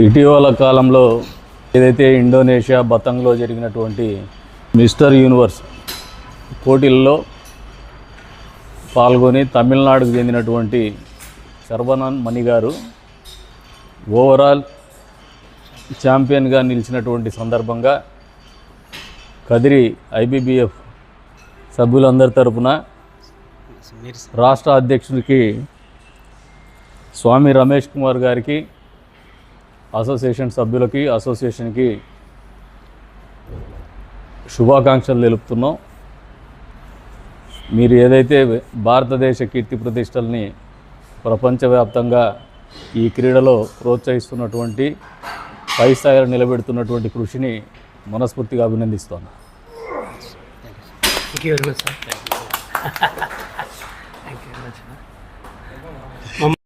ఇటీవల కాలంలో ఏదైతే ఇండోనేషియా బతంగ్లో జరిగినటువంటి మిస్టర్ యూనివర్స్ పోటీల్లో పాల్గొని తమిళనాడుకు చెందినటువంటి శర్వనన్ మణి గారు ఓవరాల్ ఛాంపియన్గా నిలిచినటువంటి సందర్భంగా కదిరి ఐబీబీఎఫ్ సభ్యులందరి తరపున రాష్ట్ర అధ్యక్షుడికి స్వామి రమేష్ కుమార్ గారికి అసోసియేషన్ సభ్యులకి అసోసియేషన్కి శుభాకాంక్షలు తెలుపుతున్నాం. మీరు ఏదైతే భారతదేశ కీర్తి ప్రతిష్టల్ని ప్రపంచవ్యాప్తంగా ఈ క్రీడలో ప్రోత్సహిస్తున్నటువంటి పై స్థాయిలో నిలబెడుతున్నటువంటి కృషిని మనస్ఫూర్తిగా అభినందిస్తాను. Thank you very much sir thank you very much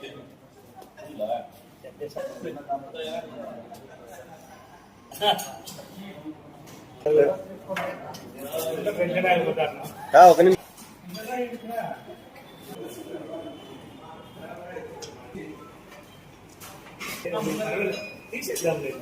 Gila. ఒక నిమిషం తీసేద్దాం లేదు